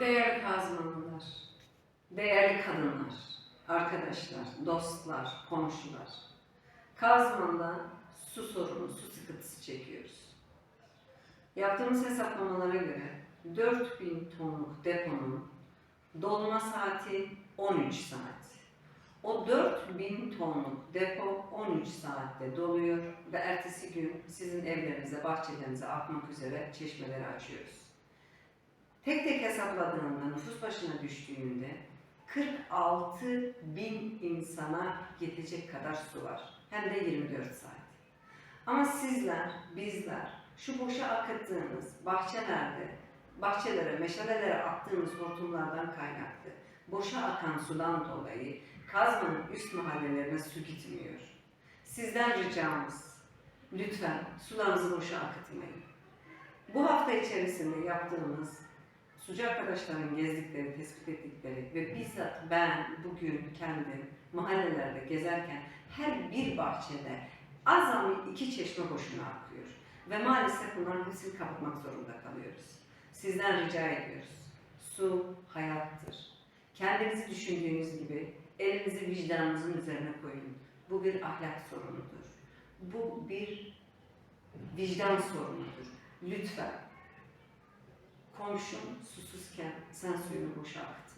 Değerli Kazmanlılar, değerli kadınlar, arkadaşlar, dostlar, komşular. Kazman'da su sorunu, su sıkıntısı çekiyoruz. Yaptığımız hesaplamalara göre 4000 tonluk deponun dolma saati 13 saat. O 4000 tonluk depo 13 saatte doluyor ve ertesi gün sizin evlerinize, bahçelerinize akmak üzere çeşmeleri açıyoruz. Tek tek hesapladığında nüfus başına düştüğünde 46 bin insana yetecek kadar su var. Hem de 24 saat. Ama sizler, bizler şu boşa akıttığınız bahçelerde, bahçelere, meşalelere attığımız hortumlardan kaynaklı boşa akan sudan dolayı Kazman'ın üst mahallelerine su gitmiyor. Sizden ricamız lütfen sularınızı boşa akıtmayın. Bu hafta içerisinde yaptığımız sucu arkadaşların gezdikleri, tespit ettikleri ve bizzat ben bugün kendim mahallelerde gezerken her bir bahçede azami iki çeşme boşuna akıyor. Ve maalesef bunların hepsini kapatmak zorunda kalıyoruz. Sizden rica ediyoruz. Su hayattır. Kendinizi düşündüğünüz gibi elinizi vicdanınızın üzerine koyun. Bu bir ahlak sorunudur. Bu bir vicdan sorunudur. Lütfen komşun susuzken sen suyunu boşa aktın.